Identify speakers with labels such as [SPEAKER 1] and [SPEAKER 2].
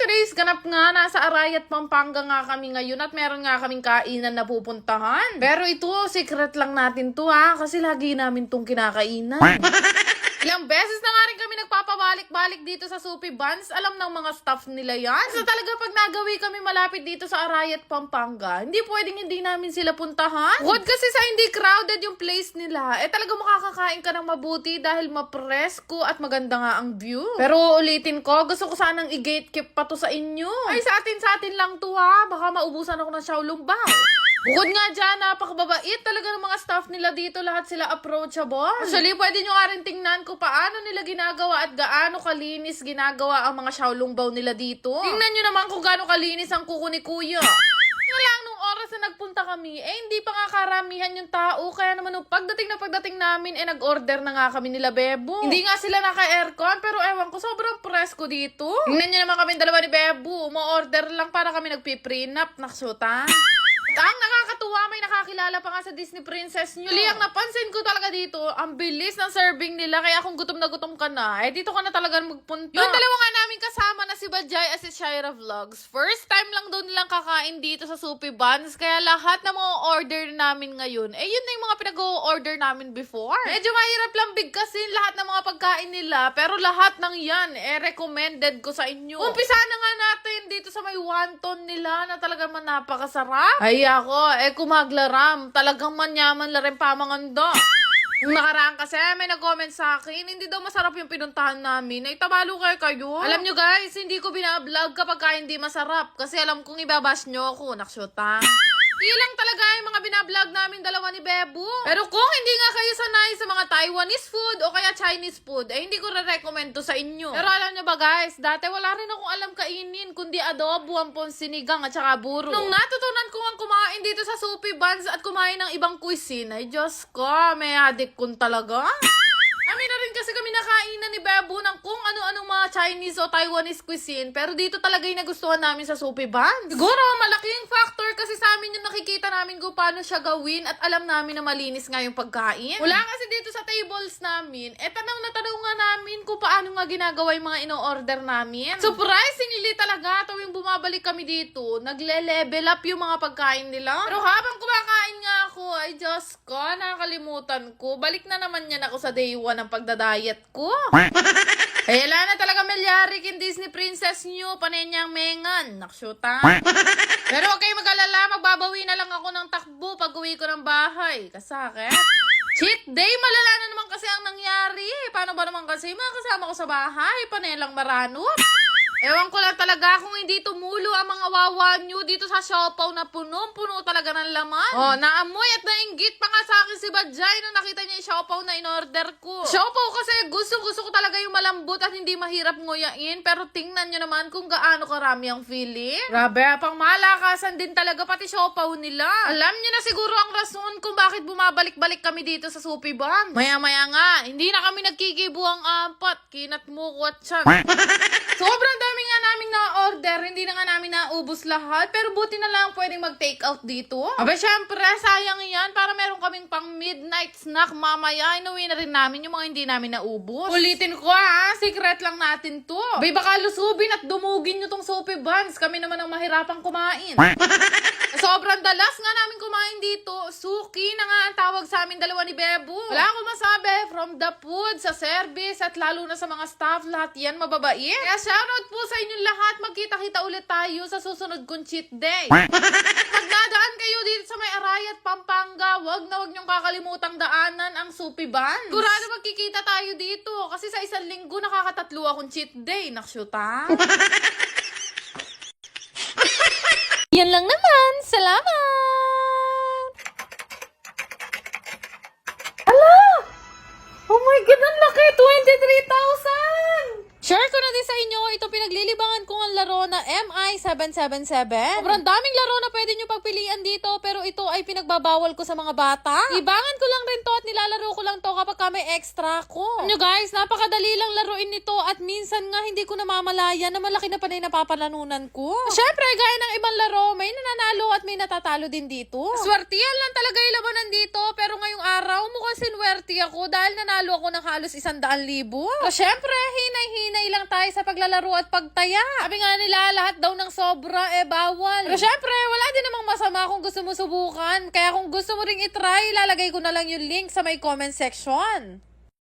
[SPEAKER 1] today's ganap nga, nasa Arayat, Pampanga nga kami ngayon at meron nga kaming kainan na pupuntahan. Pero ito, secret lang natin to ha, kasi lagi namin tong kinakainan. Ilang beses na nga rin kami nagpapabalik-balik dito sa Soupy Buns. Alam ng mga staff nila yan. So talaga pag nagawi kami malapit dito sa Arayat, Pampanga, hindi pwedeng hindi namin sila puntahan. Bukod kasi sa hindi crowded yung place nila, eh talaga makakakain ka ng mabuti dahil mapresko at maganda nga ang view. Pero ulitin ko, gusto ko sanang i-gatekeep pa to sa inyo. Ay, sa atin sa atin lang to ha. Baka maubusan ako ng Shaolong Bao. Bukod nga dyan, napakababait talaga ng mga staff nila dito. Lahat sila approachable. Actually, pwede nyo nga rin tingnan kung paano nila ginagawa at gaano kalinis ginagawa ang mga Shaolong Bao nila dito. Tingnan nyo naman kung gaano kalinis ang kuko ni Kuya. Yun lang, nung oras na nagpunta kami, eh hindi pa nga karamihan yung tao. Kaya naman nung pagdating na pagdating namin, eh nag-order na nga kami nila Bebo. Hindi nga sila naka-aircon, pero ewan ko, sobrang presko dito. Tingnan nyo naman kami dalawa ni Bebo. Mo-order lang para kami nagpiprenup. Naksuta. At ang nakakatuwa, may nakakilala pa nga sa Disney Princess nyo. Actually, ang napansin ko talaga dito, ang bilis ng serving nila. Kaya kung gutom na gutom ka na, eh dito ka na talaga magpunta. Yung dalawa nga namin kasama na si Bajay at si Shira Vlogs. First time lang doon nilang kakain dito sa Soupy Buns. Kaya lahat ng mga order namin ngayon, eh yun na yung mga pinag-order namin before. Medyo mahirap lang bigkasin lahat ng mga pagkain nila. Pero lahat ng yan, eh recommended ko sa inyo. Umpisa na nga natin dito sa may wonton nila na talagang man napakasarap. Ay ako, eh kumaglaram. Talagang manyaman la rin pamanganda. Nung nakaraan kasi, may nag-comment sa akin, hindi daw masarap yung pinuntahan namin. Ay, tabalo kayo kayo. Alam nyo guys, hindi ko binablog kapag ka hindi masarap. Kasi alam kong ibabash nyo ako, naksyota. Ilang talaga yung mga binablog namin dalawa ni Bebo. Pero kung hindi nga kayo sanay sa mga Taiwanese food o kaya Chinese food, eh hindi ko re-recommend to sa inyo. Pero alam nyo ba guys, dati wala rin akong alam kainin kundi adobo, ampon, sinigang at saka buro. Nung natutunan ko ang kumain dito sa Soupy Buns at kumain ng ibang cuisine, ay Diyos ko, may adik kun talaga. Kami na rin kasi kami nakainan ni Bebo ng kung ano-anong mga Chinese o Taiwanese cuisine. Pero dito talaga yung nagustuhan namin sa Soupy Buns. Siguro, malaking factor kasi sa amin yung nakikita namin kung paano siya gawin at alam namin na malinis nga yung pagkain. Wala kasi dito sa tables namin, eh tanong na tanong nga namin kung paano nga ginagawa yung mga ino-order namin. Surprisingly talaga, tuwing bumabalik kami dito, nagle-level up yung mga pagkain nila. Pero habang kumakain Diyos ko, nakakalimutan ko. Balik na naman yan ako sa day one ng pagdadayet ko. Kaya wala na talaga melyari kin Disney Princess nyo, panenyang mengan. Naksyuta. Pero okay mag-alala, magbabawi na lang ako ng takbo pag uwi ko ng bahay. Kasakit. Cheat day, malala na naman kasi ang nangyari. Paano ba naman kasi mga kasama ko sa bahay, panelang maranot. Ewan ko lang talaga kung hindi tumulo ang mga wawa nyo dito sa siopaw na punong-puno talaga ng laman. Oh, naamoy at nainggit pa nga sa akin si Bajay nung nakita niya yung siopaw na in-order ko. Siopaw kasi gusto-gusto ko talaga yung malambot at hindi mahirap nguyain. Pero tingnan nyo naman kung gaano karami ang feeling. Grabe, pang malakasan din talaga pati siopaw nila. Alam nyo na siguro ang rason kung bakit bumabalik-balik kami dito sa Soupy Bang. Maya-maya nga, hindi na kami nagkikibuang apat. Kinat mo ko at. Sobrang dami nga namin na-order, hindi na nga namin naubos lahat. Pero buti na lang pwedeng mag-take out dito. Aba, syempre, sayang yan. Para meron kaming pang midnight snack mamaya. Inuwi na rin namin yung mga hindi namin naubos. Ulitin ko ha, secret lang natin to. Bay, baka lusubin at dumugin nyo tong soupy buns. Kami naman ang mahirapang kumain. Sobrang dalas nga namin kumain dito. Suki na nga ang tawag sa amin dalawa ni Bebo. Wala akong masabi. From the food, sa service, at lalo na sa mga staff, lahat yan mababait. Kaya shoutout po sa inyong lahat. Magkita-kita ulit tayo sa susunod kong cheat day. Pag nadaan kayo dito sa may Arayat, Pampanga, wag na wag niyong kakalimutang daanan ang Supi Buns. Kurado magkikita tayo dito kasi sa isang linggo nakakatatlo akong cheat day. Nakshuta.
[SPEAKER 2] Yan lang naman. Salamat!
[SPEAKER 1] Oh my God, ang laki! 23,000! Share ko na din sa inyo, ito pinaglilibangan ko ang laro na MI777. Sobrang daming laro na pwede nyo pagpilian dito, pero ito ay pinagbabawal ko sa mga bata. Libangan ko lang rin to at nilalaro ko lang to kapag ka may extra ko. Nyo guys, napakadali lang laruin nito at minsan nga hindi ko namamalaya na malaki na pa na yung napapalanunan ko. Syempre, gaya ng ibang laro, may nananalo at may natatalo din dito. Swertiyan lang talaga yung labanan dito, sinwerte ako dahil nanalo ako ng halos isang daan libo. So, syempre, hinay-hinay lang tayo sa paglalaro at pagtaya. Sabi nga
[SPEAKER 2] nga nila lahat daw ng sobra, eh bawal.
[SPEAKER 1] Pero syempre, wala din namang masama kung gusto mo subukan. Kaya kung gusto mo ring itry, ilalagay ko na lang yung link sa may comment section.